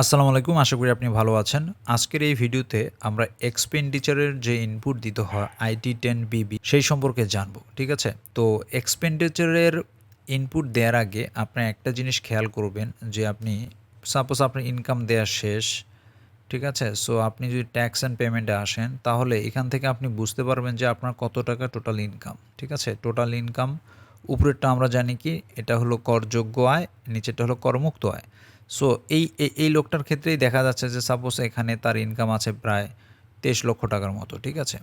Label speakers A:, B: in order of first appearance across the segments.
A: আসসালামু আলাইকুম, আশা করি আপনি ভালো আছেন। আজকের এই ভিডিওতে আমরা এক্সপেন্ডিচারের যে ইনপুট দিতে হয় আইটি টেন বিবি সেই সম্পর্কে জানব, ঠিক আছে? তো এক্সপেন্ডিচারের ইনপুট দেওয়ার আগে আপনি একটা জিনিস খেয়াল করবেন যে আপনি সাপোজ আপনার ইনকাম দেওয়া শেষ, ঠিক আছে? সো আপনি যদি ট্যাক্স অ্যান্ড পেমেন্টে আসেন, তাহলে এখান থেকে আপনি বুঝতে পারবেন যে আপনার কত টাকা টোটাল ইনকাম ঠিক আছে? টোটাল ইনকাম উপরেরটা আমরা জানি কি? এটা হলো করযোগ্য আয়, নিচেরটা হলো করমুক্ত আয়। সো এই, এই- লোকটার ক্ষেত্রেই দেখা যাচ্ছে যে সাপোজ এখানে তার ইনকাম আছে প্রায় তেইশ লক্ষ টাকার মতো, ঠিক আছে?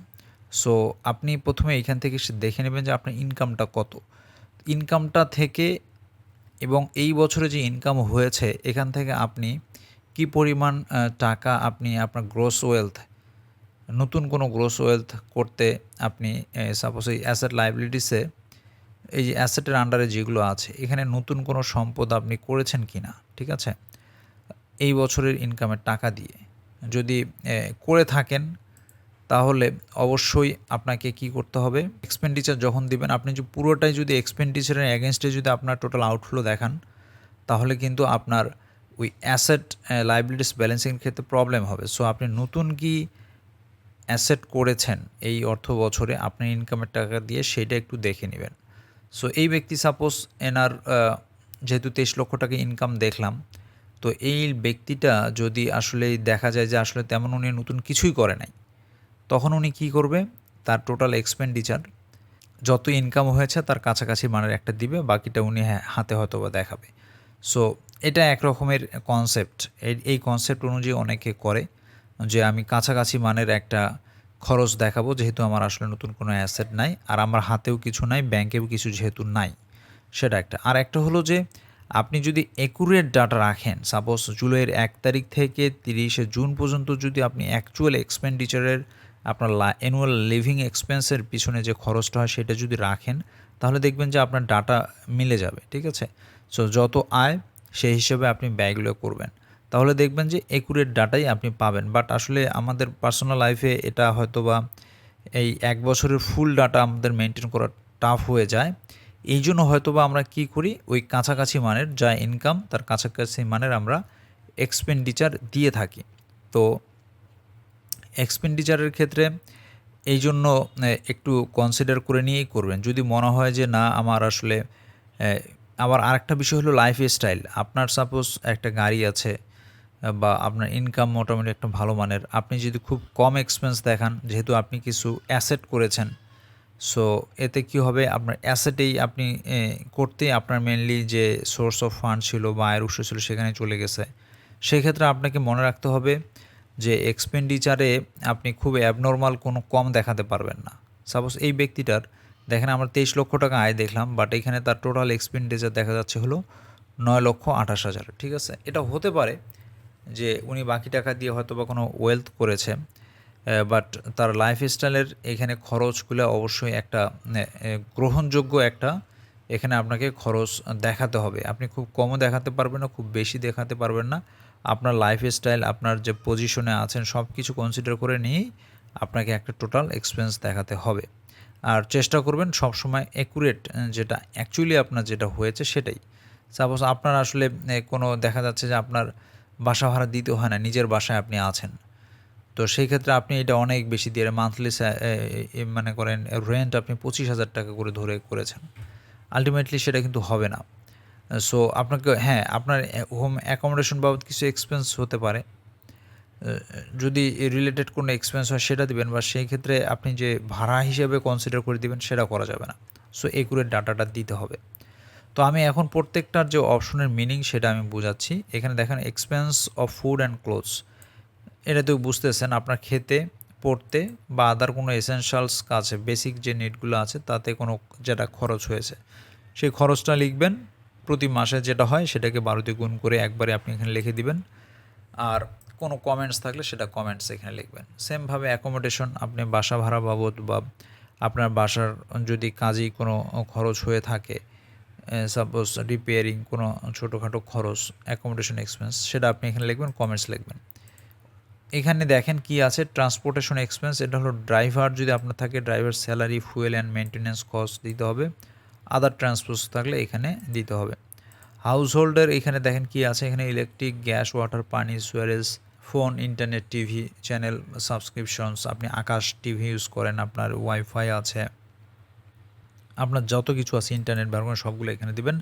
A: সো আপনি প্রথমে এইখান থেকে দেখে নেবেন যে আপনার ইনকামটা কত। ইনকামটা থেকে এবং এই বছরে যে ইনকাম হয়েছে, এখান থেকে আপনি কি পরিমাণ টাকা আপনি আপনার গ্রোস ওয়েলথ নতুন কোনো গ্রোস ওয়েলথ করতে আপনি সাপোজ এই অ্যাসেট লাইবিলিটিসে এই যে অ্যাসেটের আন্ডারে যেগুলো আছে, এখানে নতুন কোনো সম্পদ আপনি করেছেন কি না ঠিক আছে? এই বছরের ইনকামের টাকা দিয়ে। যদি করে থাকেন, তাহলে অবশ্যই আপনাকে কি করতে হবে? এক্সপেন্ডিচার যখন দিবেন, আপনি যে পুরোটাই যদি এক্সপেন্ডিচারের অ্যাগেনস্টে যদি আপনার টোটাল আউটফ্লো দেখান, তাহলে কিন্তু আপনার ওই অ্যাসেট লাইবিলিটিস ব্যালেন্সিং ক্ষেত্রে প্রবলেম হবে। সো আপনি নতুন কি অ্যাসেট করেছেন এই অর্থ বছরে আপনার ইনকামের টাকা দিয়ে সেটা একটু দেখে নেবেন। সো এই ব্যক্তি সাপোজ এনার যেহেতু তেইশ লক্ষ টাকা ইনকাম দেখলাম তো এই ব্যক্তিটা যদি আসলে দেখা যায় যে আসলে তেমন উনি নতুন কিছুই করে নাই, তখন উনি কি করবে? তার টোটাল এক্সপেন্ডিচার যত ইনকাম হয়েছে তার কাছাকাছি মানের একটা দিবে, বাকিটা উনি হ্যাঁ হাতে হয়তো বা দেখাবে। সো এটা এক রকমের কনসেপ্ট এই কনসেপ্ট অনুযায়ী অনেকে করে যে আমি কাছাকাছি মানের একটা খরচ দেখাবো, যেহেতু আমার আসলে নতুন কোনো অ্যাসেট নাই, আর আমার হাতেও কিছু নাই ব্যাংকেও কিছু যেহেতু নাই, সেটা একটা। আর একটা হলো যে আপনি যদি একুরেট ডাটা রাখেন সাপোজ জুলাইয়ের এক তারিখ থেকে তিরিশে জুন পর্যন্ত যদি আপনি অ্যাকচুয়াল এক্সপেন্ডিচারের আপনার অ্যানুয়াল লিভিং এক্সপেন্সের পিছনে যে খরচটা হয় সেটা যদি রাখেন, তাহলে দেখবেন যে আপনার ডাটা মিলে যাবে, ঠিক আছে? সো যত আয়, সেই হিসেবে আপনি ব্যয়গুলো করবেন। তাহলে দেখবেন যে একুরেট ডাটাই আপনি পাবেন। বাট আসলে আমাদের পার্সোনাল লাইফে এটা হয়তো বা এই এক বছরের ফুল ডাটা আমাদের মেনটেন করা টাফ হয়ে যায়। এই জন্য হয়তো বা আমরা কী করি? ওই কাছাকাছি মানের যা ইনকাম তার কাছাকাছি মানের আমরা এক্সপেন্ডিচার দিয়ে থাকি। তো এক্সপেন্ডিচারের ক্ষেত্রে এই জন্য একটু কনসিডার করে নিয়েই করবেন। যদি মনে হয় যে না, আমার আসলে আবার আরেকটা বিষয় হলো লাইফ স্টাইল আপনার সাপোজ একটা গাড়ি আছে, বা আপনার ইনকাম মোটামুটি একটা ভালো মানের। আপনি যদি খুব কম এক্সপেন্স দেখান, যেহেতু আপনি কিছু অ্যাসেট করেছেন সো এতে কি হবে? আপনার অ্যাসেটেই আপনি করতে আপনার মেনলি যে সোর্স অফ ফান্ড ছিল বা আয়ের উৎস ছিল সেখানে চলে গেছে। সেক্ষেত্রে আপনাকে মনে রাখতে হবে যে এক্সপেন্ডিচারে আপনি খুব অ্যাবনর্মাল কোনো কম দেখাতে পারবেন না। সাপোজ এই ব্যক্তিটার, দেখেন আমরা তেইশ লক্ষ টাকা আয় দেখলাম বাট এখানে তার টোটাল এক্সপেন্ডিচার দেখা যাচ্ছে হলো নয় লক্ষ আঠাশ হাজার, ঠিক আছে? এটা হতে পারে যে উনি বাকি টাকা দিয়ে হয়তো বা কোনো ওয়েলথ করেছে। বাট তার লাইফ স্টাইলের এখানে খরচগুলো অবশ্যই একটা গ্রহণযোগ্য একটা এখানে আপনাকে খরচ দেখাতে হবে। আপনি খুব কমও দেখাতে পারবেন না, খুব বেশি দেখাতে পারবেন না। আপনার লাইফ স্টাইল আপনার যে পজিশনে আছেন সব কিছু কনসিডার করে নিয়েই আপনাকে একটা টোটাল এক্সপেন্স দেখাতে হবে। আর চেষ্টা করবেন সবসময় অ্যাকুরেট যেটা অ্যাকচুয়ালি আপনার যেটা হয়েছে সেটাই। সাপোজ আপনার আসলে কোনো দেখা যাচ্ছে যে আপনার বাসা ভাড়া দিতে হয় না, নিজের বাসায় আপনি আছেন। তো সেই ক্ষেত্রে আপনি এটা অনেক বেশি দিয়ে মান্থলি মানে করেন রেন্ট আপনি পঁচিশ হাজার টাকা করে ধরে করেছেন। আলটিমেটলি সেটা কিন্তু হবে না। সো আপনাকে হ্যাঁ আপনার হোম অ্যাকোমোডেশন বাবদ কিছু এক্সপেন্স হতে পারে। যদি রিলেটেড কোনো এক্সপেন্স হয় সেটা দিবেন বা সেই ক্ষেত্রে আপনি যে ভাড়া হিসেবে কনসিডার করে দিবেন সেটা করা যাবে না। সো একুরেট ডাটাটা দিতে হবে। তো আমি এখন প্রত্যেকটার যে অপশনের মিনিং সেটা আমি বোঝাচ্ছি। এখানে দেখেন expense of food and clothes এটা তো বুঝতেছেন, আপনার খেতে, পড়তে বা আদার কোনো এসেনশিয়ালস কাছে বেসিক যে নিডগুলো আছে, তাতে কোনো যেটা খরচ হয়েছে, সেই খরচটা লিখবেন। প্রতি মাসে যেটা হয়, সেটাকে বারোতে গুণ করে একবারে আপনি এখানে লিখে দিবেন। আর কোনো কমেন্টস থাকলে সেটা কমেন্টস এখানে লিখবেন। সেমভাবে অ্যাকোমোডেশন আপনি বাসা ভাড়া বাবদ বা আপনার বাসার যদি কাজেই কোনো খরচ হয়ে থাকে সাপোজ রিপেয়ারিং কোনো ছোটোখাটো খরচ অ্যাকোমোডেশন এক্সপেন্স সেটা আপনি এখানে লিখবেন কমেন্টস লিখবেন। এখানে দেখেন কি আছে? ট্রান্সপোর্টেশন এক্সপেন্স এটা হলো ড্রাইভার যদি আপনার থাকে driver salary fuel and maintenance cost দিতে হবে। আদার ট্রান্সপোর্ট থাকলে এখানে দিতে হবে। হাউস হোল্ডের এখানে দেখেন কি আছে? এখানে ইলেকট্রিক গ্যাস ওয়াটার পানি sewerage phone internet TV channel subscriptions আপনি আকাশ টিভি ইউজ করেন, আপনার ওয়াইফাই আছে। আপনার যত কিছু আছে ইন্টারনেট ব্যবহার সবগুলো এখানে দিবেন।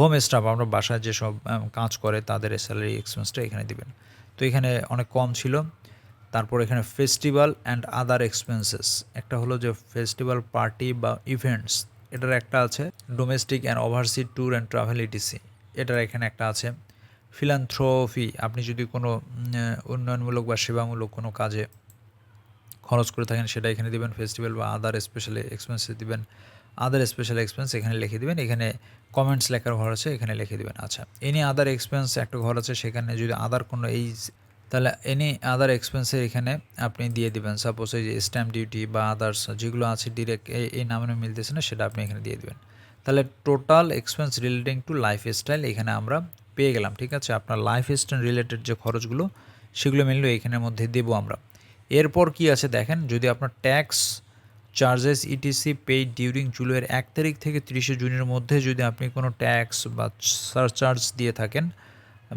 A: হোম স্টাফ আপনার বাসায় যেসব কাজ করে তাদের স্যালারি এক্সপেন্সটা এখানে দিবেন। তো এখানে অনেক কম ছিল। তারপর এখানে ফেস্টিভ্যাল অ্যান্ড আদার এক্সপেন্সেস একটা হলো যে ফেস্টিভ্যাল পার্টি বা ইভেন্টস এটার একটা আছে domestic and oversea tour and travel ETC এটার এখানে একটা আছে। ফিলান্থ্রোফি আপনি যদি কোনো উন্নয়নমূলক বা সেবামূলক কোনো কাজে খরচ করে থাকেন, সেটা এখানে দিবেন। ফেস্টিভ্যাল বা আদার স্পেশালি এক্সপেন্সে দিবেন। আদার স্পেশাল এক্সপেন্স এখানে লিখে দিবেন, এখানে কমেন্টস লেখার ঘর আছে, এখানে লিখে দিবেন। আচ্ছা এনি আদার এক্সপেন্স একটা ঘর আছে, সেখানে যদি আদার কোনো এই, তাহলে এনি আদার এক্সপেন্সের এখানে আপনি দিয়ে দিবেন। সাপোজ এই যে স্ট্যাম্প ডিউটি বা আদার্স যেগুলো আছে ডিরেক্ট এই এই নামে মিলতেছে না, সেটা আপনি এখানে দিয়ে দিবেন। তাহলে total expense relating to life style এখানে আমরা পেয়ে গেলাম, ঠিক আছে? আপনার লাইফ স্টাইল রিলেটেড যে খরচগুলো, সেগুলো মিললো এখানের মধ্যে দেবো আমরা। এরপর কি আছে দেখেন, যদি আপনার tax charges ETC paid during জুলাইয়ের এক তারিখ থেকে তিরিশে জুনের মধ্যে যদি আপনি কোনো ট্যাক্স বা সারচার্জ দিয়ে থাকেন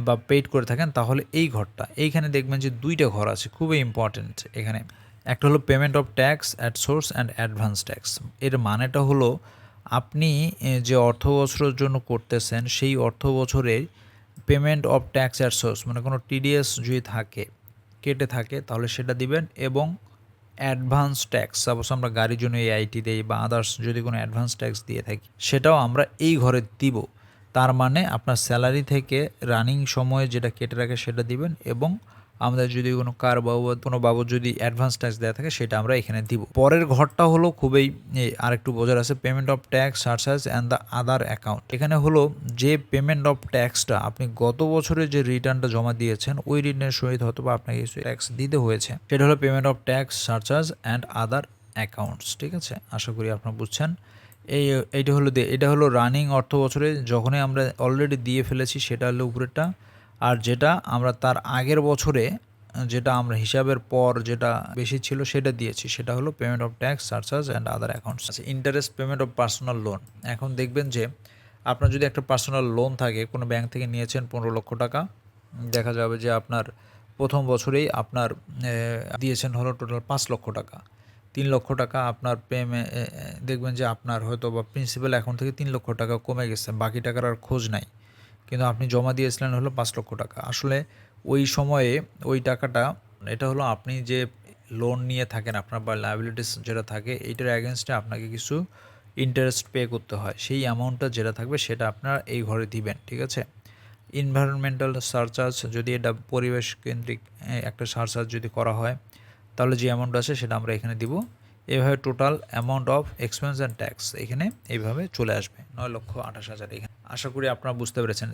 A: বা পেইড করে থাকেন, তাহলে এই ঘরটা। এইখানে দেখবেন যে দুইটা ঘর আছে, খুবই ইম্পর্ট্যান্ট এখানে। একটা হলো payment of tax at source and advance tax এর মানেটা হলো আপনি যে অর্থ বছরের জন্য করতেছেন, সেই অর্থ বছরে payment of tax at source মানে কোনো টিডিএস যদি থাকে, কেটে থাকে, তাহলে সেটা দিবেন এবং অ্যাডভান্স ট্যাক্স সাপোজ আমরা গাড়ির জন্য এই আইটি দেই বা আদার্স যদি কোনো অ্যাডভান্স ট্যাক্স দিয়ে থাকি, সেটাও আমরা এই ঘরে দিব। তার মানে আপনার স্যালারি থেকে রানিং সময়ে যেটা কেটে রাখে সেটা দিবেন এবং আমাদের যদি কোনো কার বাবদ কোনো বাবদ যদি অ্যাডভান্স ট্যাক্স দেওয়া থাকে, সেটা আমরা এখানে দিব। পরের ঘরটা হলো খুবই আরেকটু বোঝার আছে payment of tax surcharge and the other account এখানে হলো যে পেমেন্ট অফ ট্যাক্সটা আপনি গত বছরে যে রিটার্নটা জমা দিয়েছেন, ওই রিটার্নের সহিত হয়তো বা আপনাকে কিছু ট্যাক্স দিতে হয়েছে। সেটা হলো payment of tax surcharge and other accounts ঠিক আছে? আশা করি আপনারা বুঝছেন। এই, এইটা হলো এটা হলো রানিং অর্থ বছরে যখনই আমরা অলরেডি দিয়ে ফেলেছি, সেটা হলো উপরেরটা। আর যেটা আমরা তার আগের বছরে, যেটা আমরা হিসাবের পর যেটা বেশি ছিল সেটা দিয়েছি, সেটা হলো payment of tax surcharge and other accounts interest payment of personal loan এখন দেখবেন যে আপনার যদি একটা পার্সোনাল লোন থাকে, কোনো ব্যাংক থেকে নিয়েছেন পনেরো লক্ষ টাকা, দেখা যাবে যে আপনার প্রথম বছরেই আপনার দিয়েছেন হলো টোটাল পাঁচ লক্ষ টাকা। তিন লক্ষ টাকা আপনার পেমে দেখবেন যে আপনার হয়তো বা প্রিন্সিপাল অ্যাকাউন্ট থেকে তিন লক্ষ টাকা কমে গেছে, বাকি টাকার আর খোঁজ নাই। কিন্তু আপনি জমা দিয়েছিলেন হলো পাঁচ লক্ষ টাকা। আসলে ওই সময়ে ওই টাকাটা, এটা হলো আপনি যে লোন নিয়ে থাকেন আপনার বা লাইবিলিটিস যেটা থাকে, এইটার অ্যাগেনস্টে আপনাকে কিছু ইন্টারেস্ট পে করতে হয়। সেই অ্যামাউন্টটা যেটা থাকবে সেটা আপনার এই ঘরে দিবেন, ঠিক আছে? ইনভায়রনমেন্টাল সার্চার্জ যদি এটা পরিবেশ কেন্দ্রিক একটা সার্চার্জ যদি করা হয়, তাহলে যে অ্যামাউন্ট আছে সেটা আমরা এখানে দিব। এভাবে total amount of expense and tax এখানে এইভাবে চলে আসবে, নয় লক্ষ আঠাশ হাজার এখানে। আশা করি আপনারা বুঝতে পেরেছেন।